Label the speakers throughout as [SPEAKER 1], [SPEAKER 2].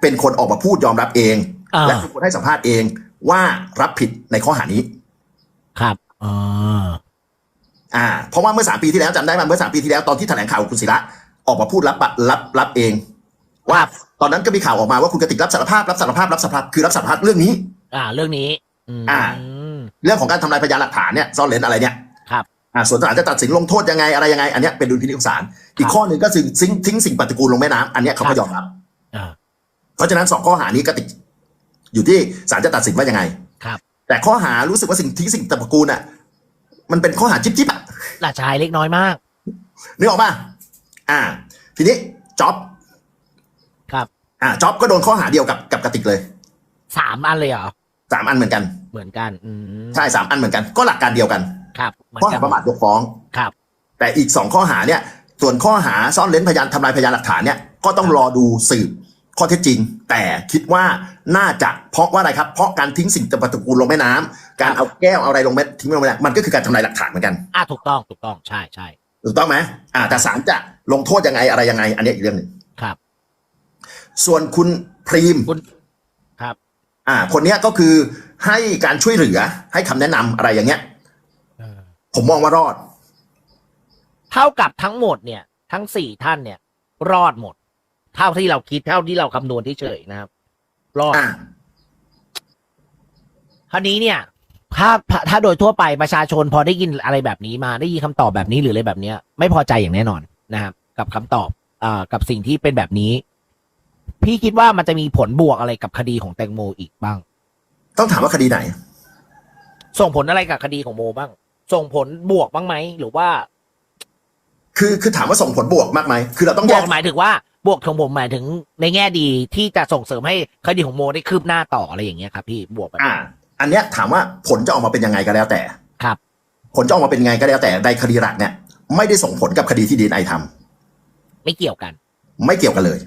[SPEAKER 1] เป็นคนออกมาพูดยอมรับเอง
[SPEAKER 2] อ่า
[SPEAKER 1] และเป็นคนให้สัมภาษณ์เองว่ารับผิดในข้อหานี้
[SPEAKER 2] ครับอ๋อ
[SPEAKER 1] อ่า เพราะว่าเมื่อสามปีที่แล้วจำได้ไหมเมื่อสามปีที่แล้วตอนที่แถลงข่าวคุณศิระออกมาพูดรับปะรับรับเอง ว่าตอนนั้นก็มีข่าวออกมาว่าคุณกติกรับสารภาพรับสารภาพรับสารภาพคือรับสารภาพเรื่องนี้
[SPEAKER 2] อ่า เรื่องนี้ม
[SPEAKER 1] อ่า เรื่องของการทำลายพยานหลักฐานเนี่ยซ่อนเร้นอะไรเนี่ย
[SPEAKER 2] ครับ
[SPEAKER 1] อ่าส่วนศาลจะตัดสินลงโทษยังไงอะไรยังไง อันเนี้ยเป็นดุลพินิจของศาลอีกข้อหนึ่งก็คือทิ้งทิ้งสิ่งปฏิกูลลงแม่น้ำอันเนี้ยเขาก็ยอมรับ
[SPEAKER 2] อ่า
[SPEAKER 1] เพราะฉะนั้นสองข้อหานี้กติกอยู่ที่ศาลจะตัดสินว่ายังไง
[SPEAKER 2] ครับ
[SPEAKER 1] แต่ข้อหารู้สึกว่าสิ่งทิ้งสิ่งปฏิกูลอะ มันเป็นข้อหาจิ๊บจิ๊บอะ
[SPEAKER 2] หลาชายเล็กน้อยมาก
[SPEAKER 1] นึกออกป่ะอ่า ทีนี้จ็อบ
[SPEAKER 2] ครับ
[SPEAKER 1] อ่าจ็อบก็โดนข้อหาเดียวกับกับกติกเลย
[SPEAKER 2] สามอันเลยเหรอ
[SPEAKER 1] สามอันเหมือนกัน
[SPEAKER 2] เหมือนกัน อืม
[SPEAKER 1] ใช่สามอันเหมือนกัน ก็หลักการเดียวกัน
[SPEAKER 2] ครับเหมือน
[SPEAKER 1] ข้อ
[SPEAKER 2] กั
[SPEAKER 1] หานประมาทยกฟ้อง
[SPEAKER 2] ครับ
[SPEAKER 1] แต่อีกสองข้อหาเนี่ย ส่วนข้อหาซ่อนเล้นพยานทำลายพยานหลักฐานเนี่ยก็ต้องรอดูสืบ ข้อเท็จจริง แต่คิดว่าน่าจะเพราะว่าอะไรครับ เพราะการทิ้งสิ่งปฏิกูลลงแม่น้ำการเอาแก้วเอาอะไรลงแม่ทิ้งลงแม่น้ำมันก็คือการทำลายหลักฐานเหมือนกัน
[SPEAKER 2] อ่าถูกต้องถูกต้องใช่ใช่
[SPEAKER 1] ถูกต้องไหมอ่าแต่ศาลจะลงโทษยังไงอะไรยังไง อันนี้อีกเรื่องหนึ่ง
[SPEAKER 2] ครับ
[SPEAKER 1] ส่วนคุณพรีม
[SPEAKER 2] คุณครับ
[SPEAKER 1] อ่า คนเนี้ยก็คือให้การช่วยเหลือให้คำแนะนำอะไรอย่างเงี้ยผมมองว่ารอด
[SPEAKER 2] เท่ากับทั้งหมดเนี่ย ทั้งสี่ท่านเนี่ย รอดหมด เท่าที่เราคิดเท่าที่เราคำนวณที่เฉยๆนะครับ รอด
[SPEAKER 1] อ่า
[SPEAKER 2] คราวนี้เนี่ย ถ้าถ้าโดยทั่วไปประชาชนพอได้ยินอะไรแบบนี้มาได้ยินคำตอบแบบนี้หรืออะไรแบบเนี้ย ไม่พอใจอย่างแน่นอนนะครับ กับคำตอบอ่ากับสิ่งที่เป็นแบบนี้ พี่คิดว่ามันจะมีผลบวกอะไรกับคดีของแตงโมอีกบ้าง
[SPEAKER 1] ต้องถามว่าคดีไหน
[SPEAKER 2] ส่งผลอะไรกับคดีของโมบ้าง ส่งผลบวกบ้างไหมหรือว่า
[SPEAKER 1] คือคือถามว่าส่งผลบวกมากไหมคือเราต้อง
[SPEAKER 2] บ
[SPEAKER 1] แย
[SPEAKER 2] ว
[SPEAKER 1] ก
[SPEAKER 2] กหมายถึงว่า บวกของผมหมายถึงในแง่ดีที่จะส่งเสริมให้คดีของโมได้คืบหน้าต่ออะไรอย่างเงี้ยครับพี่บวกแบบ
[SPEAKER 1] อ่า อันเนี้ยถามว่าผลจะออกมาเป็นยังไงก็แล้วแต่
[SPEAKER 2] ครับ
[SPEAKER 1] ผลจะออกมาเป็นยังไงก็แล้วแต่ในคดีหลักเนี่ย ไม่ได้ส่งผลกับคดีที่ดีไอทำ
[SPEAKER 2] ไม่เกี่ยวกัน
[SPEAKER 1] ไม่เกี่ยวกันเลย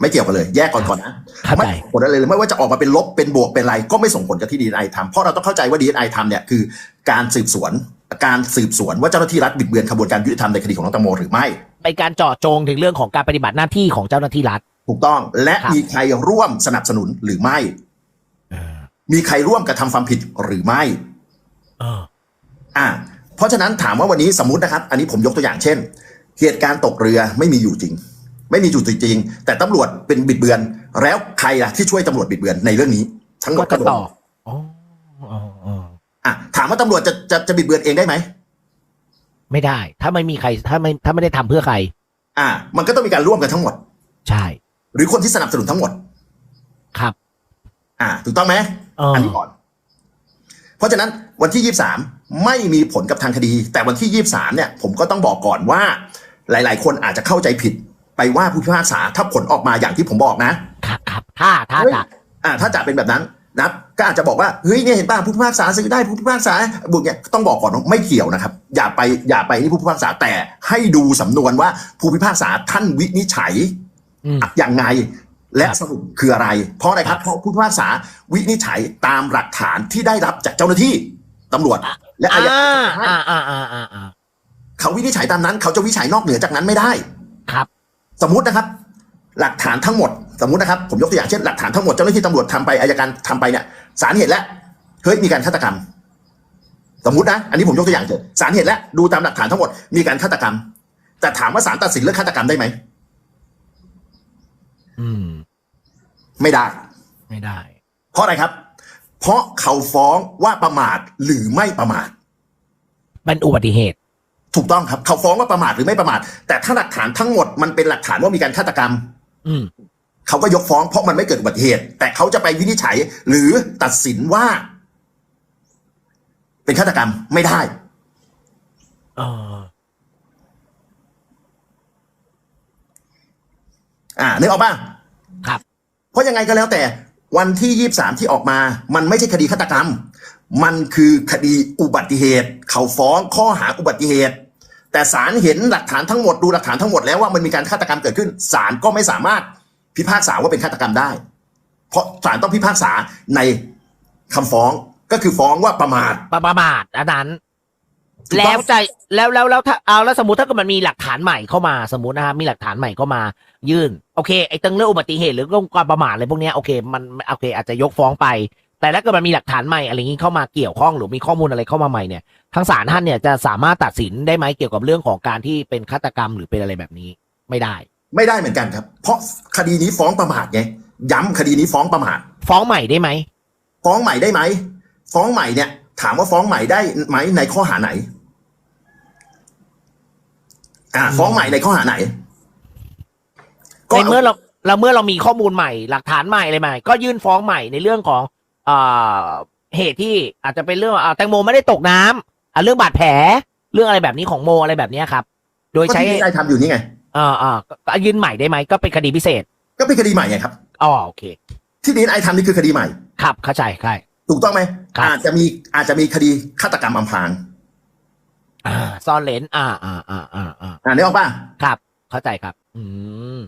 [SPEAKER 1] ไม่เกี่ยวกันเลย แยกก่อนก่อนนะ
[SPEAKER 2] เข้า
[SPEAKER 1] ไม่
[SPEAKER 2] ใจ
[SPEAKER 1] ส่งผลอะไรเลยไม่ว่าจะออกมาเป็นลบเป็นบวกเป็นอะไร ก็ไม่ส่งผลกับที่ดีไอทำเพราะเราต้องเข้าใจว่าดีไอทำเนี่ยคือ การสืบสวนการสืบสวนว่าเจ้าหน้าที่รัฐบิดเบือนขบวนการยุติธรรมในคดีของน้องแตังโมหรือไม่
[SPEAKER 2] เป็นการเจาะจงถึงเรื่องของการปฏิบัติหน้าที่ของเจ้าหน้าที่รัฐ
[SPEAKER 1] ถูกต้องและ
[SPEAKER 2] ครับ
[SPEAKER 1] มีใครร่วมสนับสนุนหรือไม่มีใครร่วมกระทำความผิดหรือไม่
[SPEAKER 2] เออ
[SPEAKER 1] อ่า เพราะฉะนั้นถามว่าวันนี้สมมตินะครับ อันนี้ผมยกตัวอย่างเช่น เหตุการณ์ตกเรือไม่มีอยู่จริง ไม่มีอยู่จริง แต่ตำรวจเป็นบิดเบือน แล้วใครล่ะที่ช่วยตำรวจบิดเบือนในเรื่องนี้ ทั้งหม
[SPEAKER 2] ก็
[SPEAKER 1] ด
[SPEAKER 2] จะ
[SPEAKER 1] โดน
[SPEAKER 2] ต่ออ๋ออ๋ออ๋อ
[SPEAKER 1] อะถามว่าตำรวจจะจะจะบิดเบือนเองได้ไหม
[SPEAKER 2] ไม่ได้ ถ้าไม่มีใครถ้าไม่ถ้าไม่ได้ทำเพื่อใคร
[SPEAKER 1] อ่า มันก็ต้องมีการร่วมกันทั้งหมด
[SPEAKER 2] ใช่
[SPEAKER 1] หรือคนที่สนับสนุนทั้งหมด
[SPEAKER 2] ครับ
[SPEAKER 1] อ่า ถูกต้องไหม
[SPEAKER 2] เอออั
[SPEAKER 1] นนี้ก่อน เพราะฉะนั้นวันที่ยี่สามไม่มีผลกับทางคดี แต่วันที่ยี่สามเนี่ย ผมก็ต้องบอกก่อนว่า หลาย ๆ คนอาจจะเข้าใจผิด ไปว่าผู้พิพากษาถ้าผลออกมาอย่างที่ผมบอกนะ
[SPEAKER 2] ครับครับถ้าถ้า
[SPEAKER 1] เฮ้ย
[SPEAKER 2] จะ
[SPEAKER 1] อ่า ถ้าจะเป็นแบบนั้น นะก็อาจจะบอกว่าเฮ้ยเนี่ยเห็นป่ะผู้พิพากษาซื้อได้ผู้พิพากษาบุกเนี่ยต้องบอกก่อนว่าไม่เกี่ยวนะครับ อย่าไปอย่าไปนี่ผู้พิพากษาแต่ให้ดูสำนวนว่าผู้พิพากษาท่านวินิจฉัย
[SPEAKER 2] อืม
[SPEAKER 1] อย่างไงและ
[SPEAKER 2] ครับ
[SPEAKER 1] สรุปคืออะไร เพราะอะไรครับ
[SPEAKER 2] ครับ
[SPEAKER 1] เพราะผู้พิพากษาวินิจฉัยตามหลักฐานที่ได้รับจากเจ้าหน้าที่ตำรวจ และอา
[SPEAKER 2] อ่า
[SPEAKER 1] ญา
[SPEAKER 2] อ่าอ่าอ่าอ่าอ่า
[SPEAKER 1] เขาวินิจฉัยตามนั้น เขาจะวินิจฉัยนอกเหนือจากนั้นไม่ได้
[SPEAKER 2] ครับ
[SPEAKER 1] สมมุตินะครับ หลักฐานทั้งหมด สมมุตินะครับผมยกตัวอย่างเช่นหลักฐานทั้งหมดเจ้าหน้าที่ตำรวจทำไปอายการทำไปเนี่ยศาลเห็นแล้วเฮ้ยมีการฆาตกรรม สมมุตินะอันนี้ผมยกตัวอย่างเฉยศาลเห็นแล้วดูตามหลักฐานทั้งหมดมีการฆาตกรรม แต่ถามว่าศาลตัดสินเรื่องฆาตกรรมได้ไหม
[SPEAKER 2] อืม
[SPEAKER 1] ไม่ได้
[SPEAKER 2] ไม่ได้
[SPEAKER 1] เพราะอะไรครับ เพราะเขาฟ้องว่าประมาทหรือไม่ประมาท
[SPEAKER 2] เป็นอุบัติเหตุ
[SPEAKER 1] ถูกต้องครับ เขาฟ้องว่าประมาทหรือไม่ประมาท แต่ถ้าหลักฐานทั้งหมดมันเป็นหลักฐานว่ามีการฆาตกรรม
[SPEAKER 2] อืม
[SPEAKER 1] เขาก็ยกฟ้องเพราะมันไม่เกิดอุบัติเหตุ แต่เขาจะไปวินิจฉัยหรือตัดสินว่า เป็นฆาตกรรมไม่ได้
[SPEAKER 2] เออ
[SPEAKER 1] อ่านึกออกป่ะ
[SPEAKER 2] ครับ
[SPEAKER 1] เพราะยังไงก็แล้วแต่วันที่ยี่สามที่ออกมา มันไม่ใช่คดีฆาตกรรม มันคือคดีอุบัติเหตุ เขาฟ้องข้อหาอุบัติเหตุ แต่ศาลเห็นหลักฐานทั้งหมดดูหลักฐานทั้งหมดแล้วว่ามันมีการฆาตกรรมเกิดขึ้นศาลก็ไม่สามารถ พิพากษาว่าเป็นฆาตกรรมได้ เพราะศาลต้องพิพากษาในคำฟ้องก็คือฟ้องว่าประมาท
[SPEAKER 2] ประประมาทอันนั้น
[SPEAKER 1] ถูกต้อง
[SPEAKER 2] แล้วจะแล้วแล้วแล้วถ้าเอาแล้วสมมติถ้าเกิดมันมีหลักฐานใหม่เข้ามาสมมตินะครับมีหลักฐานใหม่เข้ามา ยื่นโอเคไอ้ตึงเรื่องอุบัติเหตุหรือเรื่องความประมาทอะไรพวกเนี้ยโอเคมันโอเค อาจจะยกฟ้องไป แต่ถ้าเกิดมันมีหลักฐานใหม่อะไรอย่างนี้เข้ามาเกี่ยวข้องหรือมีข้อมูลอะไรเข้ามาใหม่เนี่ยทางศาลท่านเนี่ยจะสามารถตัดสินได้ไหมเกี่ยวกับเรื่องของการที่เป็นฆาตกรรมหรือเป็นอะไรแบบนี้ไม่ได้
[SPEAKER 1] ไม่ได้เหมือนกันครับ เพราะคดีนี้ฟ้องประมาทไงย้ำคดีนี้ฟ้องประมาท
[SPEAKER 2] ฟ้องใหม่ได้ไหม
[SPEAKER 1] ฟ้องใหม่ได้ไหมฟ้องใหม่เนี่ย ถามว่าฟ้องใหม่ได้ไหมในข้อหาไหน อ่า ฟ้องใหม่ในข้อหาไหน
[SPEAKER 2] ในเมื่อเราเราเมื่อเรามีข้อมูลใหม่ หลักฐานใหม่อะไรใหม่ ก็ยื่นฟ้องใหม่ในเรื่องของเอ่อเหตุที่อาจจะเป็นเรื่องอ่าแตงโมไม่ได้ตกน้ำอ่าเรื่องบาดแผล เรื่องอะไรแบบนี้ของโมอะไรแบบเนี้ยครับ โดย
[SPEAKER 1] ก็
[SPEAKER 2] ใช้
[SPEAKER 1] ที่ได้ทำอยู่นี่ไง
[SPEAKER 2] อ่าอ่าก็ก็ยื่นใหม่ได้ไหมก็เป็นคดีพิเศษ
[SPEAKER 1] ก็เป็นคดีใหม่ไงครับ
[SPEAKER 2] อ๋อโอเค
[SPEAKER 1] ที่ดีไอทำนี่คือคดีใหม่
[SPEAKER 2] ครับเข้าใจใช่
[SPEAKER 1] ถูกต้องไหม
[SPEAKER 2] ครับ
[SPEAKER 1] อาจจะมีอาจจะมีคดีฆาตกรรมอำพราง
[SPEAKER 2] อ่าซ่อนเลนอ่าอ่าอ่าอ่าอ่า
[SPEAKER 1] อ่านึกออกป่ะ
[SPEAKER 2] ครับ เข้าใจครับ อืม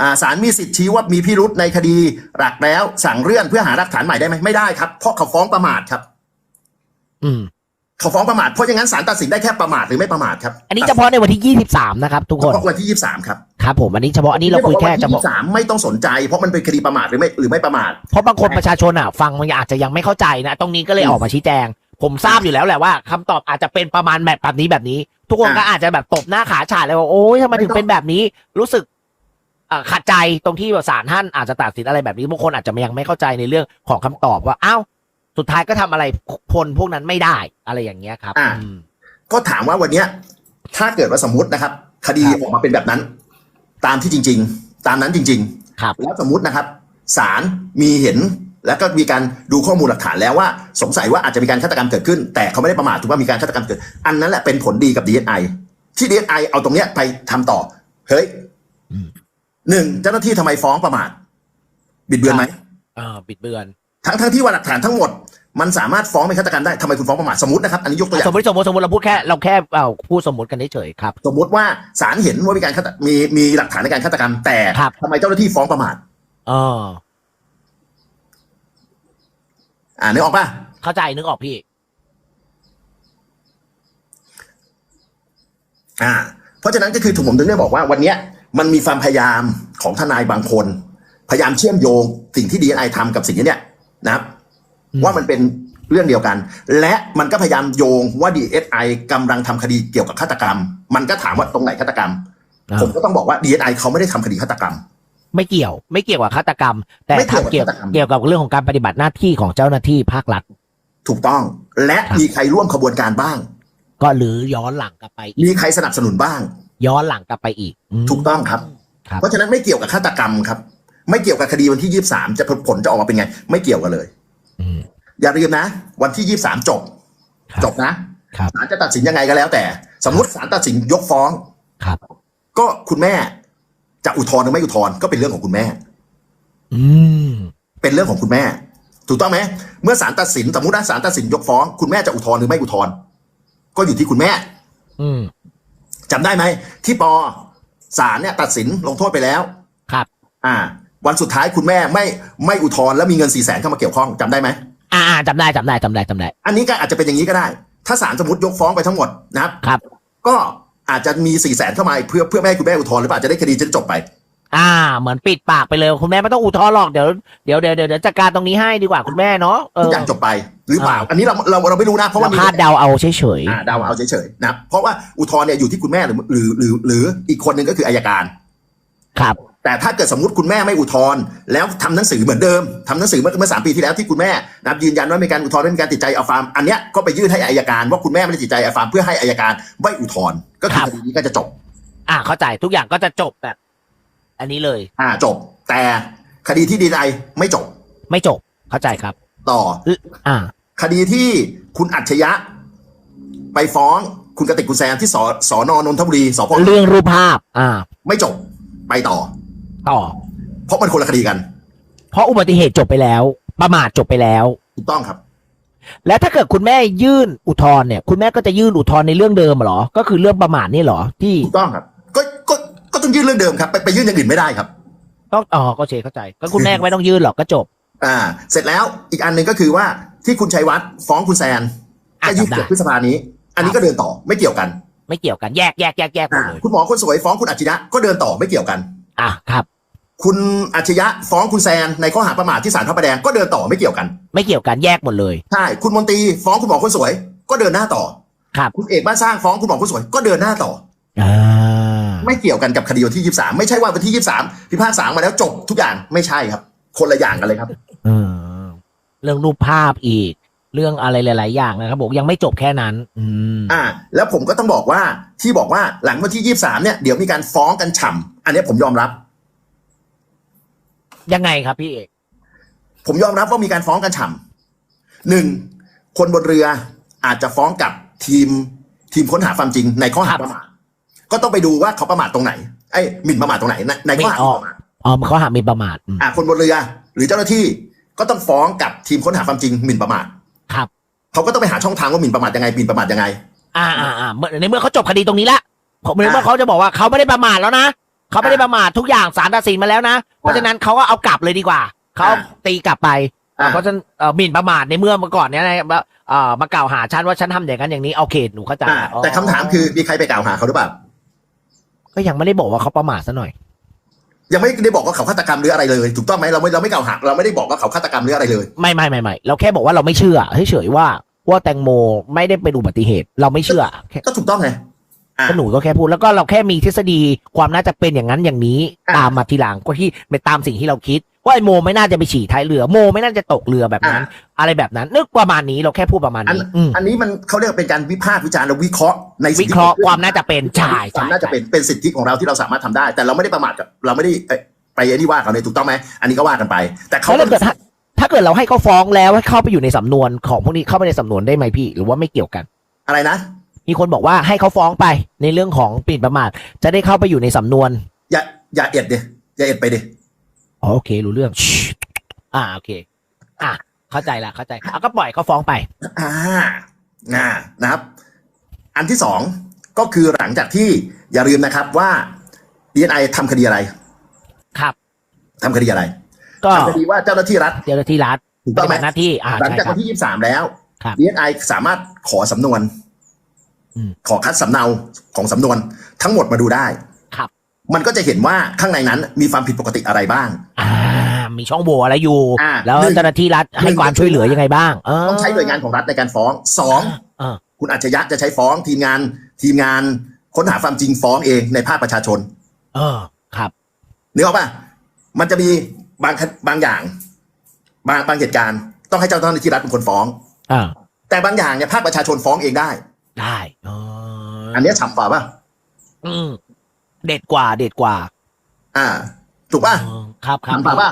[SPEAKER 1] อ่าศาลมีสิทธิ์ชี้ว่ามีพิรุษในคดีหลักแล้วสั่งเลื่อนเพื่อหาหลักฐานใหม่ได้ไหมไม่ได้ครับ เพราะเขาฟ้องประมาทครับ
[SPEAKER 2] อืม
[SPEAKER 1] เขาฟ้องประมาทเพราะอย่างนั้นศาลตัดสินได้แค่ประมาทหรือไม่ประมาทครับ
[SPEAKER 2] อันนี้เฉพาะในวันที่ยี่สิบสามนะครับทุก
[SPEAKER 1] เฉ
[SPEAKER 2] คน
[SPEAKER 1] พาะวันที่ยี่สามครับ
[SPEAKER 2] ครับผมอันนี้เฉพาะอันนี้เราคุยแค่เฉ
[SPEAKER 1] ที่
[SPEAKER 2] พาะ
[SPEAKER 1] สามไม่ต้องสนใจ เพราะมันเป็นคดีประมาทหรือไม่หรือไม่ประมาท
[SPEAKER 2] เพราะบางคนประชาชนอะฟังมันอาจจะยังไม่เข้าใจนะ ตรงนี้ก็เลย
[SPEAKER 1] อืม
[SPEAKER 2] ออกมาชี้แจง ผมทราบอยู่แล้วแหละว่าคำตอบอาจจะเป็นประมาณแบบแบบนี้แบบนี้ ทุกคน
[SPEAKER 1] อะ
[SPEAKER 2] ก็อาจจะแบบตบหน้าขาฉาดเลยว่าโอ๊ยทำไมถึงเป็นแบบนี้ รู้สึกอ่าขัดใจตรงที่แบบศาลท่านอาจจะตัดสินอะไรแบบนี้บางคนอาจจะยังไม่เข้าใจในเรื่องของคำตอบว่าอ้าว สุดท้ายก็ทำอะไรคนพวกนั้นไม่ได้อะไรอย่างเงี้ยครับ
[SPEAKER 1] อ่า
[SPEAKER 2] อืม
[SPEAKER 1] ก็ถามว่าวันเนี้ย ถ้าเกิดว่าสมมตินะครับ คดี
[SPEAKER 2] ครับ
[SPEAKER 1] ออกมาเป็นแบบนั้น ตามที่จริง ๆ ตามนั้นจริง
[SPEAKER 2] ครับ
[SPEAKER 1] ๆแล้วสมมตินะครับศาลมีเห็นแล้วก็มีการดูข้อมูลหลักฐานแล้วว่า สงสัยว่าอาจจะมีการฆาตกรรมเกิดขึ้น แต่เขาไม่ได้ประมาทถูกว่ามีการฆาตกรรมเกิด อันนั้นแหละเป็นผลดีกับ DSI ที่ DSI เอาตรงเนี้ยไปทำต่อ เฮ้ย
[SPEAKER 2] อืม
[SPEAKER 1] หนึ่งเจ้าหน้าที่ทำไมฟ้องประมาท บิดเบือนไหม
[SPEAKER 2] อ่าบิดเบือน
[SPEAKER 1] ทั้งทั้งที่ว่าหลักฐานทั้งหมด มันสามารถฟ้องเป็นฆาตกรรมได้ทำไมคุณฟ้องประมาทสมมตินะครับอันนี้ยกตัวอย่า
[SPEAKER 2] ส
[SPEAKER 1] ง
[SPEAKER 2] มมติสมมติสมมติเราพูดแค่เราแค่เอาพูดสมมติกันเฉยๆครับ
[SPEAKER 1] สมมติว่าศาลเห็นว่ามีการฆาตมีมีหลักฐานในการฆาตกรรมแต่
[SPEAKER 2] ครับ
[SPEAKER 1] ทำไมเจ้าหน้าที่ฟ้องประมาท
[SPEAKER 2] อ๋อ
[SPEAKER 1] อ่านึกออกป่ะ
[SPEAKER 2] เข้าใจนึกออกพี่
[SPEAKER 1] อ่า เพราะฉะนั้นก็คือถูกผมถึงได้บอกว่าวันเนี้ยมันมีความพยายามของทนายบางคน พยายามเชื่อมโยงสิ่งที่ดีไอทำกับสิ่งนี้เนี่ยนะครับ
[SPEAKER 2] อืม
[SPEAKER 1] ว่ามันเป็นเรื่องเดียวกัน และมันก็พยายามโยงว่า DSI กำลังทำคดีเกี่ยวกับฆาตกรรม มันก็ถามว่าตรงไหนฆาตกรรม
[SPEAKER 2] อ่า
[SPEAKER 1] ผมก็ต้องบอกว่า DSI เขาไม่ได้ทำคดีฆาตกรรม
[SPEAKER 2] ไม่เกี่ยว ไม่เกี่ยวกับฆาตกรรม แต่
[SPEAKER 1] ไม่เกี่ยวกับ
[SPEAKER 2] ทำเกี่ยว
[SPEAKER 1] ฆาตกรรม
[SPEAKER 2] เกี่ยวกับเรื่องของการปฏิบัติหน้าที่ของเจ้าหน้าที่ภาครัฐ
[SPEAKER 1] ถูกต้อง และ
[SPEAKER 2] ครับ
[SPEAKER 1] มีใครร่วมขบวนการบ้าง
[SPEAKER 2] ก็หรือย้อนหลังกลับไปอีก
[SPEAKER 1] มีใครสนับสนุนบ้าง
[SPEAKER 2] ย้อนหลังกลับไปอีกม
[SPEAKER 1] ถูกต้องครับ
[SPEAKER 2] ครับ
[SPEAKER 1] เพราะฉะนั้นไม่เกี่ยวกับฆาตกรรมครับ ไม่เกี่ยวกับคดีวันที่ยี่สามจะผลจะออกมาเป็นไง ไม่เกี่ยวกันเลย
[SPEAKER 2] อืม
[SPEAKER 1] อย่าลืมนะ วันที่ยี่สามจบ
[SPEAKER 2] ครับ
[SPEAKER 1] จบนะครับศาลจะตัดสินยังไงก็แล้ว แต่ สมมติศาลตัดสินยกฟ้อง
[SPEAKER 2] ครับ
[SPEAKER 1] ก็คุณแม่จะอุทธรณ์หรือไม่อุทธรณ์ก็เป็นเรื่องของคุณแม่
[SPEAKER 2] อืม
[SPEAKER 1] เป็นเรื่องของคุณแม่ ถูกต้องไหมเมื่อศาลตัดสินสมมติว่าศาลตัดสินยกฟ้อง คุณแม่จะอุทธรณ์หรือไม่อุทธรณ์ก็อยู่ที่คุณแม่
[SPEAKER 2] อืม
[SPEAKER 1] จำได้ไหมที่ปอศาลเนี่ยตัดสินลงโทษไปแล้ว
[SPEAKER 2] ครับ
[SPEAKER 1] อ่า วันสุดท้ายคุณแม่ไม่ไม่อุทธรณ์แล้วมีเงินสี่แสนเข้ามาเกี่ยวข้องจำได้ไหม
[SPEAKER 2] อ่าอ่าจำได้จำได้จำได้จำได้
[SPEAKER 1] อันนี้ก็อาจจะเป็นอย่างนี้ก็ได้ ถ้าศาลสมมติยกฟ้องไปทั้งหมดนะครับ
[SPEAKER 2] ครับ
[SPEAKER 1] ก็อาจจะมีสี่แสนเข้ามาเพื่อเพื่อไม่ให้คุณแม่อุทธรณ์หรือเปล่าจะได้คดีจะได้จบไป
[SPEAKER 2] อ่า เหมือนปิดปากไปเลยคุณแม่ไม่ต้องอุทธรณ์หรอกเดี๋ยวเดี๋ยวเดี๋ยวเดี๋ยวเดี๋ยวจัดการตรงนี้ให้ดีกว่าคุณแม่เนาะเอ
[SPEAKER 1] ทุก
[SPEAKER 2] อ
[SPEAKER 1] อย่างจบไปหรือเปล่า
[SPEAKER 2] อ่า
[SPEAKER 1] อันนี้เราเราเราไม่รู้นะเพราะว่า
[SPEAKER 2] เรา
[SPEAKER 1] มี
[SPEAKER 2] คาดเดาเอาเฉยเฉยๆ
[SPEAKER 1] อ่าเดาเอาเฉยๆนะครับเพราะว่าอุทธรณ์เนี่ยอยู่ที่คุณแม่หรือหรือหรือหรืออีกคนหนึ่งก็คืออายการ
[SPEAKER 2] ครับ
[SPEAKER 1] แต่ถ้าเกิดสมมติคุณแม่ไม่อุทธรณ์แล้วทำหนังสือเหมือนเดิมทำหนังสือเมื่อเมื่อสามปีที่แล้วที่คุณแม่นะครับยืนยันว่ามีการอุทธรณ์ไม่มีการติดใจเอาฟาร์มอันเนี้ยก็ไปยื่นให้อายการว่าคุณแม่ไม่ได้ติดใจเอาฟาร์มเพื่อให้อายการไม่อุทธรณ์ก็คือ
[SPEAKER 2] ครับ
[SPEAKER 1] คดีนี้ก็จะจบ
[SPEAKER 2] อ่าเข้าใจทุกอย่างก็จะจบแบบ อันนี้เลย
[SPEAKER 1] อ่าจบ แต่คดีที่ดีไอไม่จบ
[SPEAKER 2] ไม่จบเข้าใจครับ
[SPEAKER 1] ต่อ
[SPEAKER 2] อ่า
[SPEAKER 1] คดีที่คุณอัจฉริยะ ไปฟ้องคุณกติกคุณแซมที่สสนนนทบุรีสพ
[SPEAKER 2] เรื่องรูปภาพ อ่า
[SPEAKER 1] ไม่จบไปต่อ
[SPEAKER 2] ต่อ
[SPEAKER 1] เพราะมันคนละคดีกัน
[SPEAKER 2] เพราะอุบัติเหตุจบไปแล้ว ประมาทจบไปแล้ว
[SPEAKER 1] ถูกต้องครับ
[SPEAKER 2] แล้วถ้าเกิดคุณแม่ยื่นอุทธรณ์เนี่ย คุณแม่ก็จะยื่นอุทธรณ์ในเรื่องเดิมเหรอ ก็คือเรื่องประมาทนี่เหรอที่
[SPEAKER 1] ถูกต้องครับ ก็ก็ก็ต้องยื่นเรื่องเดิมครับไปไปยื่นอย่างอื่นไม่ได้ครับ
[SPEAKER 2] ต้องอ๋อก็เชเข้าใจ ก็คุณแม่ก็ไม่ต้องยื่นหรอกก็จบ
[SPEAKER 1] อ่า เสร็จแล้วอีกอันหนึ่งก็คือว่าที่คุณชัยวัฒน์ฟ้องคุณแซน
[SPEAKER 2] อะ
[SPEAKER 1] ก็ยี่สิบ
[SPEAKER 2] จำได้
[SPEAKER 1] พฤษภานี้ อันนี้ก็เดินต่อไม่เกี่ยวกัน
[SPEAKER 2] ไม่เกี่ยวกันแยกแยกแยกแยกหม
[SPEAKER 1] อ่า
[SPEAKER 2] ดเลย
[SPEAKER 1] คุณหมอคนสวยฟ้องคุณอัจฉริยะก็เดินต่อไม่เกี่ยวกัน
[SPEAKER 2] อะครับ
[SPEAKER 1] คุณอัจฉริยะฟ้องคุณแซนในข้อหาประมาทที่ศาลพระประแดงก็เดินต่อไม่เกี่ยวกัน
[SPEAKER 2] ไม่เกี่ยวกันแยกหมดเลย
[SPEAKER 1] ใช่คุณมนตรีฟ้องคุณหมอคนสวย ก็เดินหน้าต่อ
[SPEAKER 2] ครับ
[SPEAKER 1] คุณเอกบ้านสร้างฟ้องคุณหมอคนสวย ก็เดินหน้าต่อ
[SPEAKER 2] อ่า
[SPEAKER 1] ไม่เกี่ยวกันกับคดีวันที่ 23 ไม่ใช่ว่าวันที่ 23 พิพากษามาแล้วจบทุกอย่างไม่ใช่ครับ คนละอย่างกันเลยครับ
[SPEAKER 2] เออเรื่องรูปภาพอีก เรื่องอะไรหลาย ๆ อย่างนะครับบอกยังไม่จบแค่นั้น อืม
[SPEAKER 1] อ่า แล้วผมก็ต้องบอกว่าที่บอกว่าหลังวันที่ 23 เนี่ยเดี๋ยวมีการฟ้องกันฉ่ำอันนี้ผมยอมรับ
[SPEAKER 2] ยังไงครับพี่เอก
[SPEAKER 1] ผมยอมรับว่ามีการฟ้องกันฉ่ำหนึ่งคนบนเรืออาจจะฟ้องกับทีมทีมค้นหาความจริงในข้อหาประมาทก็ต้องไปดูว่าเขาประมาทตรงไหนไอ้หมิ่นประมาทตรงไหนในในข้อหาหมิ่นประมาท
[SPEAKER 2] อ๋อเขาหาหมีประมาทอืม
[SPEAKER 1] อ่าคนบนเรือ หรือเจ้าหน้าที่ก็ต้องฟ้องกับทีมค้นหาความจริงหมิ่นประมาท
[SPEAKER 2] ครับ
[SPEAKER 1] เขาก็ต้องไปหาช่องทางว่าหมิ่นประมาทยังไงหมิ่นประมาทยังไง
[SPEAKER 2] อ่าอ่าอ่าเมื่อในเมื่อเขาจบคดีตรงนี้ละผมในเมื่อ
[SPEAKER 1] อ่า
[SPEAKER 2] เขาจะบอกว่าเขาไม่ได้ประมาทแล้วนะ เขาไม่ได้ประมาททุกอย่างศาลตัดสินมาแล้วนะ เพราะฉะนั้นเขาก็เอากลับเลยดีกว่า เขา
[SPEAKER 1] อ่า
[SPEAKER 2] ตีกลับไป
[SPEAKER 1] อ่า
[SPEAKER 2] เพราะฉะนั้นเอ่อหมิ่นประมาทในเมื่อเมื่อก่อนเนี้ยนะเอ่อมากล่าวหาฉันว่าฉันทำอย่างนั้นอย่างนี้โอเคหนูเข้าใจ
[SPEAKER 1] อ่า
[SPEAKER 2] อ๋อ
[SPEAKER 1] แต่คำถามคือมีใครไปกล่าวหาเขาหรือเปล่า
[SPEAKER 2] ก็ยังไม่ได้บอกว่าเขาประมาทซะหน่อย
[SPEAKER 1] ยังไม่ได้บอกว่าเขาฆาตกรรมหรืออะไรเลยถูกต้องไหมเราไม่เราไม่กล่าวหาเราไม่ได้บอกว่าเขาฆาตกรรมหรืออะไรเลย
[SPEAKER 2] ไม่ไม่ไม่ไม่เราแค่บอกว่าเราไม่เชื่อเฉยๆว่าว่าแตงโมไม่ได้เป็นอุบัติเหตุ เราไม่เชื่อแค่
[SPEAKER 1] ก็ถูกต้องไงอ่า
[SPEAKER 2] ก็หนูก็แค่พูดแล้วก็เราแค่มีทฤษฎีความน่าจะเป็นอย่างนั้นอย่างนี้
[SPEAKER 1] อะ
[SPEAKER 2] ตามมาทีหลังก็ที่ไปตามสิ่งที่เราคิด ว่าไอโมไม่น่าจะไปฉี่ท้ายเรือโมไม่น่าจะตกเรือแบบนั้น อะไรแบบนั้นนึกประมาณนี้เราแค่พูดประมาณ
[SPEAKER 1] อัน
[SPEAKER 2] นี้อืม
[SPEAKER 1] อันนี้มันเขาเรียกว่าเป็นการวิพากษ์วิจารณ์และวิเคราะห์ในสิ่
[SPEAKER 2] วิ
[SPEAKER 1] งที่
[SPEAKER 2] เคราะห์
[SPEAKER 1] กิดขึ้
[SPEAKER 2] ความน่าจะเป็นใช่
[SPEAKER 1] ควา
[SPEAKER 2] ใช่
[SPEAKER 1] มน่าจะเป็นเป็นสิทธิของเราที่เราสามารถทำได้ แต่เราไม่ได้ประมาทกับเราไม่ได้เอ่อไปไอ้นี่ว่าเขาเลยถูกต้องไหมอันนี้ก็ว่ากันไป แต่เขา
[SPEAKER 2] แล้วถ้าเกิดถ้าถ้าเกิดเราให้เขาฟ้องแล้วให้เข้าไปอยู่ในสำนวนของพวกนี้เข้าไปในสำนวนได้ไหมพี่ หรือว่าไม่เกี่ยวกัน
[SPEAKER 1] อะไรนะ
[SPEAKER 2] มีคนบอกว่าให้เขาฟ้องไปในเรื่องของปิดประมาทจะได้เข้าไปอยู่ในสำนวน
[SPEAKER 1] อย่าอย่าเอ็ดดิอย่าเอ็ดไปดิ
[SPEAKER 2] อ๋อโอเค รู้เรื่องชิอ่าโอเค อะเข้าใจละเข้าใจเอาก็ปล่อยเขาฟ้องไป
[SPEAKER 1] อ่าน่านะครับ อันที่สองก็คือหลังจากที่อย่าลืมนะครับว่า DNI ทำคดีอะไร
[SPEAKER 2] ครับ
[SPEAKER 1] ทำคดีอะไร
[SPEAKER 2] ก็
[SPEAKER 1] ทำคดีว่าเจ้าหน้าที่รัฐ
[SPEAKER 2] เจ้าหน้าที่รัฐ
[SPEAKER 1] ถูก
[SPEAKER 2] ป
[SPEAKER 1] ต้อง
[SPEAKER 2] ฏิ
[SPEAKER 1] ไหม
[SPEAKER 2] บัติหน้าที่อ่า
[SPEAKER 1] หลัง
[SPEAKER 2] ใช่
[SPEAKER 1] จาก
[SPEAKER 2] ครั
[SPEAKER 1] วั
[SPEAKER 2] บ
[SPEAKER 1] นที่23แล้ว
[SPEAKER 2] ครับ
[SPEAKER 1] DNI สามารถขอสำนวน
[SPEAKER 2] อืม
[SPEAKER 1] ขอคัดสำเนาของสำนวนทั้งหมดมาดูได้
[SPEAKER 2] ครับ
[SPEAKER 1] มันก็จะเห็นว่าข้างในนั้นมีความผิดปกติอะไรบ้าง
[SPEAKER 2] อ่ามีช่องโหว่อะไรอยู่
[SPEAKER 1] อ่า
[SPEAKER 2] แล้ว
[SPEAKER 1] หนึ่ง
[SPEAKER 2] เจ้าหน้าที่รัฐให้ความช่วยเหลือยังไงบ้างเต้
[SPEAKER 1] องใช้หน่วยงานของรัฐในการฟ้องสอง
[SPEAKER 2] เออ
[SPEAKER 1] คุณอัจฉริยะจะใช้ฟ้องทีมงานทีมงานค้นหาความจริงฟ้องเองในภาคประชาชน
[SPEAKER 2] เออครับ
[SPEAKER 1] นึกออกป่ะมันจะมีบางคบางอย่าง บางบางเหตุการณ์ ต้องให้เจ้าหน้าที่รัฐเป็นคนฟ้อง
[SPEAKER 2] อ่า
[SPEAKER 1] แต่บางอย่างเนี่ยภาคประชาชนฟ้องเองได้
[SPEAKER 2] ได้อ๋อ
[SPEAKER 1] อันเนี้ยฉ่ำกว่าป่ะ
[SPEAKER 2] อืมเด็ดกว่า เด็ดกว่า
[SPEAKER 1] อ่า ถูกป่ะ
[SPEAKER 2] อ๋อครับครับ
[SPEAKER 1] ฉ่ำกว่าป่ะ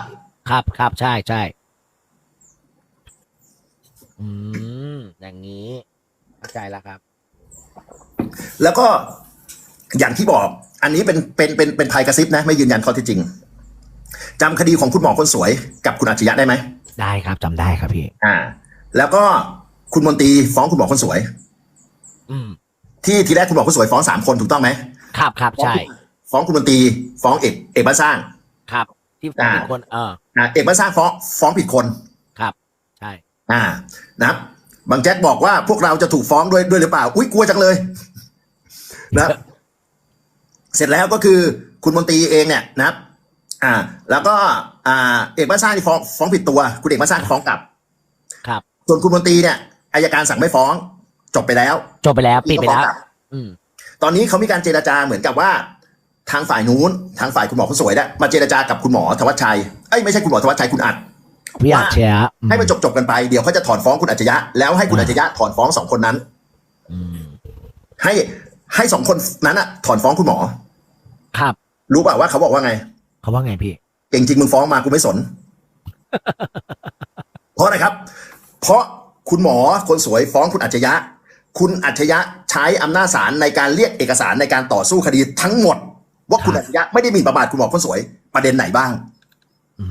[SPEAKER 2] ครับครับใช่ใช่อืมอย่างนี้เข้าใจแล้วครับ
[SPEAKER 1] แล้วก็อย่างที่บอก อันนี้เป็นเป็นเป็นเป็นภัยกระซิบนะ ไม่ยืนยันข้อเที่จริงจำคดีของคุณหมอคนสวย กับคุณอัจฉริยะได้ไหม
[SPEAKER 2] ได้ครับจำได้ครับพี่
[SPEAKER 1] อ่า แล้วก็คุณมนตรีฟ้องคุณหมอคนสวย
[SPEAKER 2] อืม
[SPEAKER 1] ที่ทีแรกคุณหมอคนสวยฟ้องสามคนถูกต้องไหม
[SPEAKER 2] ครับครับใช่
[SPEAKER 1] ฟ้องคุณมนตรีฟ้องเอกเอกบ้านสร้าง
[SPEAKER 2] ครับ ที่ฟ้อง
[SPEAKER 1] อ่า
[SPEAKER 2] เป็นคนเออ
[SPEAKER 1] อ่าเอกบ้านสร้างฟ้องฟ้องผิดคน
[SPEAKER 2] ครับ ใช่
[SPEAKER 1] อ่า นะครับบางแจ็คบอกว่าพวกเราจะถูกฟ้องด้วยด้วยหรือเปล่า อุ้ยกลัวจังเลย นะครับเสร็จแล้วก็คือคุณมนตรีเองเนี่ยนะครับ อ่า แล้วก็ อ่า เอกบ้านสร้างนี่ฟ้องฟ้องผิดตัว คุณเอกบ้านสร้างฟ้องกลับ
[SPEAKER 2] ครับ
[SPEAKER 1] ส่วนคุณมนตรีเนี่ยอายการสั่งไม่ฟ้อง จบไปแล้ว
[SPEAKER 2] จบไปแล้วปิดไปแล้ว
[SPEAKER 1] ฟ้องกบ
[SPEAKER 2] อืม
[SPEAKER 1] ตอนนี้เขามีการเจรจาเหมือนกับว่า ทางฝ่ายนู้นทางฝ่ายคุณหมอคนสวยเนี่ยมาเจรจากับคุณหมอธวัชชัยเอ้ยไม่ใช่คุณหมอธวัชชัยคุณอัด
[SPEAKER 2] พี่อาจเชียร์อื
[SPEAKER 1] ให้มันจบจบๆกันไปเดี๋ยวเขาจะถอนฟ้องคุณอัจฉริยะแล้วให้คุณอัจฉริยะถอนฟ้องสองคนนั้น
[SPEAKER 2] อืม
[SPEAKER 1] ให้ให้สองคนนั้นอะถอนฟ้องคุณหมอ
[SPEAKER 2] ครับ
[SPEAKER 1] รู้เปล่าว่าเขาบอกว่าไง
[SPEAKER 2] เขาว่าไงพี่
[SPEAKER 1] เก่งจริงมึงฟ้องมากูไม่สน เพราะอะไรครับ เพราะคุณหมอคนสวยฟ้องคุณอัจฉริยะ คุณอัจฉริยะใช้อำนาจศาลในการเรียกเอกสารในการต่อสู้คดีทั้งหมด ว่าคุณอัจฉริยะไม่ได้หมีประมาทคุณหมอคนสวยประเด็นไหนบ้าง
[SPEAKER 2] อื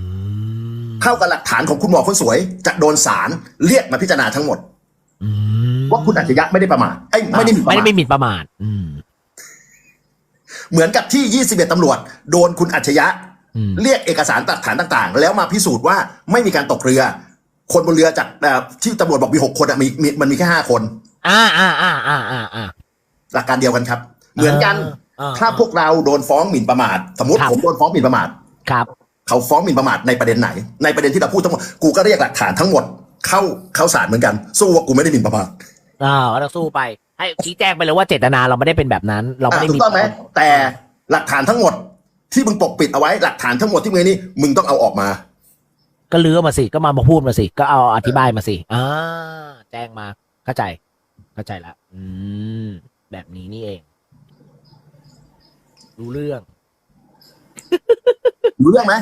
[SPEAKER 2] ม
[SPEAKER 1] เท่ากับหลักฐานของคุณหมอคนสวย จะโดนศาลเรียกมาพิจารณาทั้งหมด
[SPEAKER 2] อืม
[SPEAKER 1] ว่าคุณอัจฉริยะไม่ได้ประมาทไอ้ยไม่ได้หมีประ
[SPEAKER 2] ไม่ได้
[SPEAKER 1] มาท
[SPEAKER 2] ไม่หมิ่นประมาทอืม
[SPEAKER 1] เหมือนกับที่ 21 ตำรวจ โดนคุณอัจฉริยะ
[SPEAKER 2] อืม
[SPEAKER 1] เรียกเอกสารหลักฐานต่าง ๆ แล้วมาพิสูจน์ว่าไม่มีการตกเรือ คนบนเรือจากเอ่อที่ตำรวจบอกมีหกคนอะมีมีมันมีแค่ห้าคน
[SPEAKER 2] อ่าอ่าอ่าอ่าอ่าอ่า
[SPEAKER 1] หลักการเดียวกันครับ เหมือนกัน
[SPEAKER 2] อ่า
[SPEAKER 1] ถ้าพวกเราโดนฟ้องหมิ่นประมาท สมมติ
[SPEAKER 2] ครับ
[SPEAKER 1] ผมโดนฟ้องหมิ่นประมาท
[SPEAKER 2] ครับ
[SPEAKER 1] เขาฟ้องหมิ่นประมาทในประเด็นไหน ในประเด็นที่เราพูดทั้งหมดกูก็เรียกหลักฐานทั้งหมดเข้าเข้าศาลเหมือนกัน สู้ว่ากูไม่ได้หมิ่นประมาท
[SPEAKER 2] อ่าก็ต้องสู้ไป ให้ชี้แจงไปเลยว่าเจตนาเราไม่ได้เป็นแบบนั้น เราไม่
[SPEAKER 1] อะ
[SPEAKER 2] ได้
[SPEAKER 1] ถู
[SPEAKER 2] มี
[SPEAKER 1] กต้องไหมแต่หลักฐานทั้งหมดที่มึงปกปิดเอาไว้หลักฐานทั้งหมดที่มึงนี่มึงต้องเอาออกมา
[SPEAKER 2] ก็เลือมาสิก็มามาพูดมาสิก็เอาอธิบายมาสิอ่าแจ้งมาเข้าใจ เข้าใจละ อืม แบบนี้นี่เอง รู้เรื่อง
[SPEAKER 1] รู้เรื่องไหม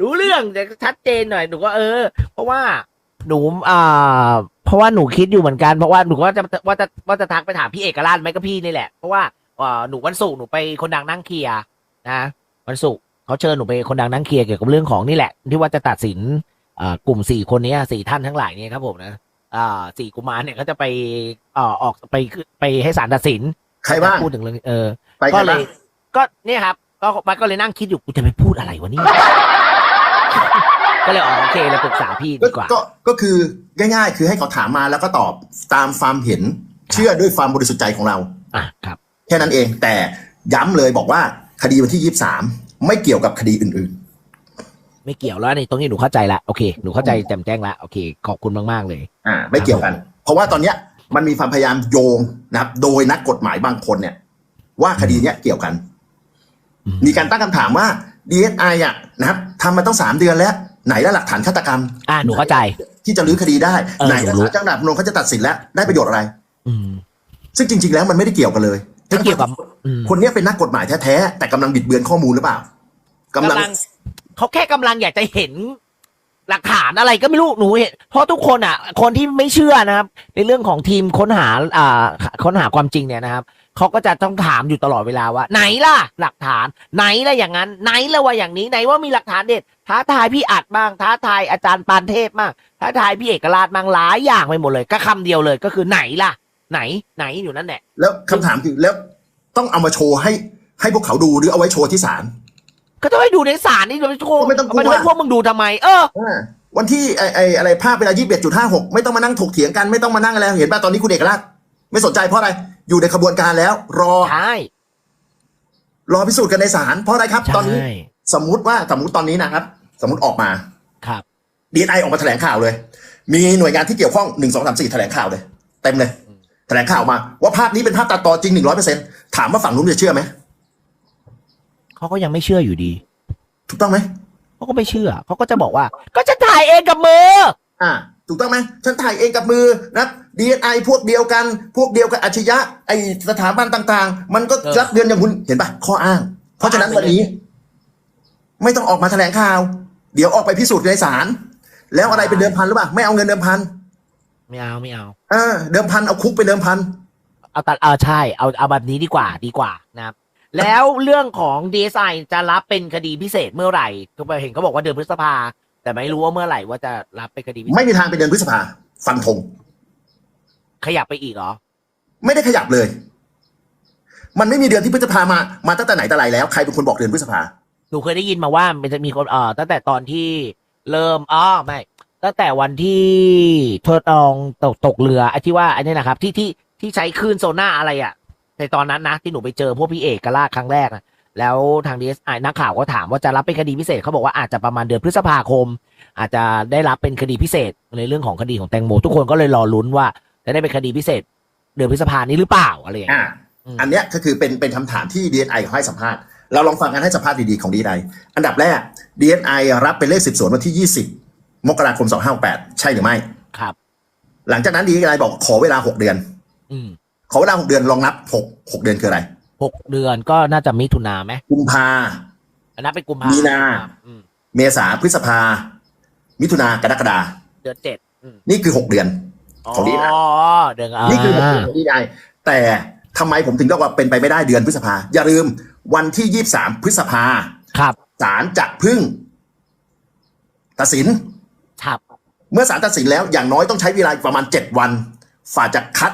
[SPEAKER 2] รู้เรื่องจะชัดเจนหน่อยหนูก็เออ เพราะว่าหนูอ่าเพราะว่าหนูคิดอยู่เหมือนกันเพราะว่าหนูก็จะว่าจะว่าจะทักไปถามพี่เอกราชไหมก็พี่นี่แหละ เพราะว่าอ่าหนูวันศุกร์หนูไปคนดังนั่งเคลียร์นะวันศุกร์เขาเชิญหนูไปคนดังนั่งเคลียร์เกี่ยวกับเรื่องของนี่แหละ ที่ว่าจะตัดสินอ่ากลุ่มสี่คนเนี้ยสี่ท่านทั้งหลายเนี่ยครับผมนะอ่า สี่กุมารเนี่ยก็จะไปเอ่อออกไปไปให้ศาลตัดสิน
[SPEAKER 1] ใครบ้าง
[SPEAKER 2] พูดถึงเรื่องนี้เออ
[SPEAKER 1] ไป
[SPEAKER 2] ก็
[SPEAKER 1] กัน
[SPEAKER 2] เล
[SPEAKER 1] บ้าง
[SPEAKER 2] ยก็เนี่ยครับ ก็มันก็เลยนั่งคิดอยู่กูจะไปพูดอะไรวะเนี่ยก็เลยอ๋อโอเคเลยปรึกษาพี่
[SPEAKER 1] ก็
[SPEAKER 2] ดีกว่า
[SPEAKER 1] ก็ก็คือง่ายๆ คือให้เขาถามมาแล้วก็ตอบตามความเห็น เชื่อด้วยความบริสุทธิ์ใจของเรา
[SPEAKER 2] อะครับ
[SPEAKER 1] แค่นั้นเองแต่ย้ำเลยบอกว่าคดีวันที่ยี่สามไม่เกี่ยวกับคดีอื่น
[SPEAKER 2] ไม่เกี่ยวแล้วนี่ตรงนี้หนูเข้าใจละโอเคหนูเข้าใจแจ่มแจ้งละโอเค ขอบคุณมาก ๆ เลย
[SPEAKER 1] ๆอ่า ไม่เกี่ยวกัน เพราะว่าตอนเนี้ยมันมีความพยายามโยงนะครับ โดยนักกฎหมายบางคนเนี่ย ว่าคดีเนี้ยเกี่ยวกัน
[SPEAKER 2] อืม
[SPEAKER 1] มีการตั้งคำถามว่า DSI อะนะครับทำมาต้องสามเดือนแล้ว ไหนแล้วหลักฐานฆาตกรรม
[SPEAKER 2] อะหนูเข้าใจ
[SPEAKER 1] ที่จะรื้อคดีได้
[SPEAKER 2] เออ
[SPEAKER 1] ไหน
[SPEAKER 2] หนู
[SPEAKER 1] แล้ว
[SPEAKER 2] รู้
[SPEAKER 1] ศาลจังหวัดพนมเขาจะตัดสินแล้วได้ประโยชน์อะไร
[SPEAKER 2] อืม
[SPEAKER 1] ซึ่งจริง ๆ แล้วมันไม่ได้เกี่ยวกันเลย
[SPEAKER 2] ไม่เกี่ยวกับอืม
[SPEAKER 1] คนเนี้ยเป็นนักกฎหมายแท้ๆแต่กำลังบิดเบือนข้อมูลหรือเปล่ากำลัง
[SPEAKER 2] เขาแค่กำลังอยากจะเห็นหลักฐานอะไรก็ไม่รู้หนูเห็นเพราะทุกคนอะ คนที่ไม่เชื่อนะครับ ในเรื่องของทีมค้นหาอ่าค้นหาความจริงเนี่ยนะครับเขาก็จะต้องถามอยู่ตลอดเวลาว่า ไหนล่ะ หลักฐาน ไหนล่ะอย่างนั้น ไหนล่ะว่าอย่างนี้ไหนว่ามีหลักฐานเด็ดท้าทายพี่อัดบ้างท้าทายอาจารย์ปานเทพบ้างท้าทายพี่เอกราชบ้างหลายอย่างไปหมดเลย ก็คำเดียวเลยก็คือไหนล่ะ ไหนไหนอยู่นั่นแหละ
[SPEAKER 1] แล้วคำถามคือแล้วต้องเอามาโชว์ให้ให้พวกเขาดูหรือเอาไว้โชว์ที่ศาล
[SPEAKER 2] ก็ต้องให้ดูในศาลนี่ไม่ต้อง
[SPEAKER 1] ไม่ต้องกลัว
[SPEAKER 2] ไม่ต้องให้พวกมึงดูทำไม เออ
[SPEAKER 1] อ่าวันที่ไอไออะไรภาพเวลายี่สิบเอ็ดจุดห้าหกไม่ต้องมานั่งถกเถียงกันไม่ต้องมานั่งอะไรเห็นป่ะตอนนี้คุณเอกราชไม่สนใจเพราะอะไรอยู่ในขบวนการแล้ว รอ
[SPEAKER 2] ใช่
[SPEAKER 1] รอพิสูจน์กันในศาลเพราะอะไรครับ
[SPEAKER 2] ใช่
[SPEAKER 1] ตอนนี้สมมุติว่าสมมุติตอนนี้นะครับ สมมุติออกมา
[SPEAKER 2] ครับ
[SPEAKER 1] ดีไอออกมาแถลงข่าวเลย มีหน่วยงานที่เกี่ยวข้องหนึ่งสองสามสี่แถลงข่าวเลย เต็มเลย แถลงข่าวมา ว่าภาพนี้เป็นภาพตัดต่อจริงหนึ่งร้อยเปอร์เซ็นต์ถามว่าฝั่งนู้นจะเชื่อไหม
[SPEAKER 2] เขาก็ยังไม่เชื่ออยู่ดี
[SPEAKER 1] ถูกต้องไหม
[SPEAKER 2] เขาก็ไม่เชื่อ เขาก็จะบอกว่า ก็จะถ่ายเองกับมือ
[SPEAKER 1] อ่า ถูกต้องไหมฉันถ่ายเองกับมือนะดีไอพวกเดียวกัน พวกเดียวกับอาชญะไอสถาบันต่าง ๆ มันก็
[SPEAKER 2] เออ
[SPEAKER 1] รับเงินอย่างคุณเห็นปะข้ออ้าง เพราะฉะนั้น
[SPEAKER 2] ข้ออ้าง
[SPEAKER 1] วันนี้ ไม่ต้องออกมาแถลงข่าว เดี๋ยวออกไปพิสูจน์ในศาลแล้วอะไรเป็นเดิมพันหรือเปล่าไม่เอาเงินเดิมพัน
[SPEAKER 2] ไม่เอาไม่เอา
[SPEAKER 1] เออเดิมพันเอาคุกเป็นเดิมพัน
[SPEAKER 2] เอาตัดเอาใช่ เอาเอาแบบนี้ดีกว่าดีกว่านะครับ แล้วเรื่องของ DSI จะรับเป็นคดีพิเศษเมื่อไหร่ก็เห็นเขาบอกว่าเดือนพฤษภา แต่ไม่รู้ว่าเมื่อไหร่ว่าจะรับเป็นคดีพิเศษ
[SPEAKER 1] ไม่มีทางเป็นเดือนพฤษภาฟันธง
[SPEAKER 2] ขยับไปอีกเหรอ
[SPEAKER 1] ไม่ได้ขยับเลย มันไม่มีเดือนที่พฤษภามามาตั้งแต่ไหนแต่ไรแล้วใครเป็นคนบอกเดือนพฤษภา
[SPEAKER 2] หนูเคยได้ยินมาว่ามันจะมีคนเอ่อตั้งแต่ตอนที่เริ่มอ๋อไม่ตั้งแต่วันที่ทดลองตกตกเรือไอ้ที่ว่าไอ้นี่นะครับ ที่ที่ที่ใช้คลื่นโซน่าอะไรอะ ในตอนนั้นนะที่หนูไปเจอพวกพี่เอกกราชครั้งแรกนะแล้วทางดีเอสไอนักข่าวก็ถามว่าจะรับเป็นคดีพิเศษเขาบอกว่าอาจจะประมาณเดือนพฤษภาคม อาจจะได้รับเป็นคดีพิเศษในเรื่องของคดีของแตงโมทุกคนก็เลยรอลุ้นว่าจะได้เป็นคดีพิเศษ เดือนพฤษภานี้หรือเปล่าอะไรอย่าง
[SPEAKER 1] อ่า
[SPEAKER 2] เงี้ยอืม
[SPEAKER 1] อันเนี้ยก็คือเป็นเป็นคำถามที่ DNI เขาให้สัมภาษณ์เราลองฟังกันให้สัมภาษณ์ดีๆของ DNI อันดับแรก DNI รับเป็นเลขสืบสวนวันที่ 20 มกราคม 2568 ใช่หรือไม่
[SPEAKER 2] ครับ
[SPEAKER 1] หลังจากนั้น DNI บอกขอเวลา 6 เดือน
[SPEAKER 2] อืม
[SPEAKER 1] ขอเวลา6เดือนลองนับ6 6เดือนคืออะไร
[SPEAKER 2] หกเดือนก็น่าจะมิถุนาไหม
[SPEAKER 1] กุมภา
[SPEAKER 2] อันนั้นเป็นกุมภา
[SPEAKER 1] มีนา
[SPEAKER 2] อืม
[SPEAKER 1] เมษาพฤษภา มิถุนากรกฎา
[SPEAKER 2] เดือนเจ็ดอืม
[SPEAKER 1] นี่คือ6เดือน ของ DNI
[SPEAKER 2] อ๋อเดือนอ่า
[SPEAKER 1] นี่คือหกเดือนของ DNI แต่ทำไมผมถึงบอกว่าเป็นไปไม่ได้เดือนพฤษภา อย่าลืมวันที่23พฤษภา
[SPEAKER 2] ครับ
[SPEAKER 1] ศาลจะพึ่งตัดสิน
[SPEAKER 2] ครับ
[SPEAKER 1] เมื่อศาลตัดสินแล้วอย่างน้อยต้องใช้เวลาอีกประมาณ 7 วัน ฝ่าจะคัด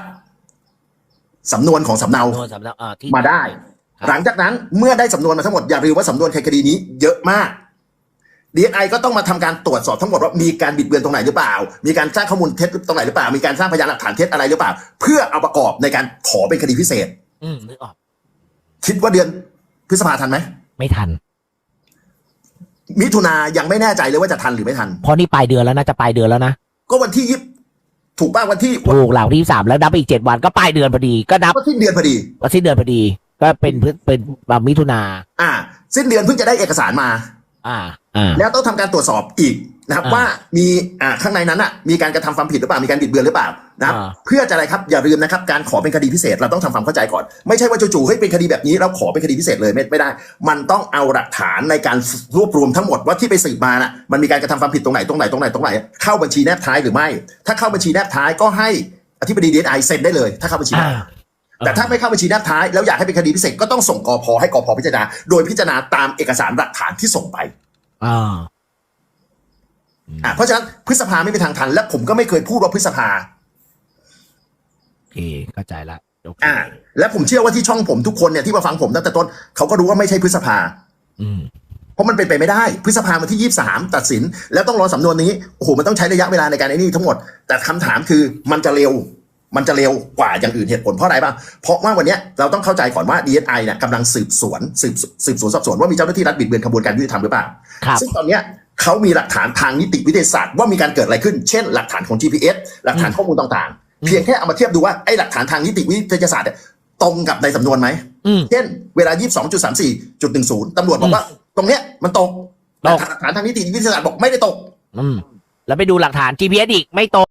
[SPEAKER 1] สำนวนของสำเนา
[SPEAKER 2] โดนสำหรับเอ่อที่
[SPEAKER 1] มาได้
[SPEAKER 2] ครับ
[SPEAKER 1] หลังจากนั้นเมื่อได้สำนวนมาทั้งหมดอย่าลืมว่าสำนวนคดีนี้เยอะมาก DSI ก็ต้องมาทำการตรวจสอบทั้งหมดว่ามีการบิดเบือนตรงไหนหรือเปล่า มีการสร้างข้อมูลเท็จตรงไหนหรือเปล่า มีการสร้างพยานหลักฐานเท็จอะไรหรือเปล่า เพื่อเอาประกอบในการขอเป็นคดีพิเศษ
[SPEAKER 2] อืมนึกออก
[SPEAKER 1] คิดว่าเดือนพฤษภาทันไหม
[SPEAKER 2] ไม่ทัน
[SPEAKER 1] มิถุนายังไม่แน่ใจเลยว่าจะทันหรือไม่ทัน
[SPEAKER 2] เพราะนี่ปลายเดือนแล้วนะจะปลายเดือนแล้วนะ
[SPEAKER 1] ก็วันที่ยี่ ถูกป่ะวันที่
[SPEAKER 2] ถูกหลังที่สามแล้วนับไปอีกเจ็ดวันก็ปลายเดือนพอดีก็นับ
[SPEAKER 1] ก็สิ้นเดือนพอดี
[SPEAKER 2] วันสิ้นเดือนพอดี ก็เป็นพฤเป็นเป็นมิถุนา
[SPEAKER 1] อ่า สิ้นเดือนเพิ่งจะได้เอกสารมา
[SPEAKER 2] อ่าอ่า
[SPEAKER 1] แล้วต้องทำการตรวจสอบอีกนะครับ
[SPEAKER 2] อ่า
[SPEAKER 1] ว่ามีอ่าข้างในนั้นอะมีการกระทำความผิดหรือเปล่ามีการบิดเบือนหรือเปล่า นะครับ
[SPEAKER 2] อ่า
[SPEAKER 1] เพื่อจะอะไรครับอย่าลืมนะครับการขอเป็นคดีพิเศษเราต้องทำความเข้าใจก่อน ไม่ใช่ว่าจู่ๆเฮ้ยเป็นคดีแบบนี้เราขอเป็นคดีพิเศษเลยไม่ไม่ได้ มันต้องเอาหลักฐานในการรวบรวมทั้งหมดว่าที่ไปสืบมาน่ะมันมีการกระทำความผิดตรงไหนตรงไหนตรงไหนตรงไหน เข้าบัญชีแนบท้ายหรือไม่ ถ้าเข้าบัญชีแนบท้ายก็ให้อธิบดีดีไอเซ็นได้เลย ถ้าเข้าบัญชีแน
[SPEAKER 2] อ่า
[SPEAKER 1] บแต่ถ้าไม่เข้าบัญชีแนบท้ายแล้วอยากให้เป็นคดีพิเศษก็ต้องส่งกอพให้กอพพิจารณาโดยพิจารณาตามเอกสารหลักฐานที่ส่งไป
[SPEAKER 2] อ่า
[SPEAKER 1] อะเพราะฉะนั้นพฤษภาไม่มีทางทันและผมก็ไม่เคยพูดว่าพฤษภา
[SPEAKER 2] โอ เคเข้าใจละโอเค
[SPEAKER 1] อ่า และผมเชื่อว่าที่ช่องผมทุกคนเนี่ยที่มาฟังผมตั้งแต่ต้นเขาก็รู้ว่าไม่ใช่พฤษภา
[SPEAKER 2] อืม
[SPEAKER 1] เพราะมันเป็นไปไม่ได้ พฤษภาวันที่ยี่สามตัดสิน แล้วต้องรอสำนวนนี้โอ้โหมันต้องใช้ระยะเวลาในการไอ้นี่ทั้งหมด แต่คำถามคือมันจะเร็ว มันจะเร็วกว่าอย่างอื่นเหตุผลเพราะอะไรบ้างเพราะว่าวันเนี้ยเราต้องเข้าใจก่อนว่า DSI เนี่ยกำลังสืบสวนสืบสืบสวนสอบสวนว่ามีเจ้าหน้าที่รัฐบิดเบือนกระบวนการยุติธรรมหรือเปล่า
[SPEAKER 2] ครับ
[SPEAKER 1] ซึ่งตอนเนี้ยเขามีหลักฐานทางนิติวิทยาศาสตร์ว่ามีการเกิดอะไรขึ้น เช่น หลักฐานของ GPS หลักฐานข้อมูลต่างๆ เพียงแค่เอามาเทียบดูว่าไอ้หลักฐานทางนิติวิทยาศาสตร์เนี่ยตรงกับในสำนวนไหม
[SPEAKER 2] อืม
[SPEAKER 1] เช่นเวลา 22.34.10ตำรวจบอกว่า ตรงเนี้ยมันตก
[SPEAKER 2] ตก
[SPEAKER 1] หลักฐานทางนิติวิทยาศาสตร์บอกไม่ได้ตก
[SPEAKER 2] อืมแล้วไปดูหลักฐาน GPS อีกไม่ตรง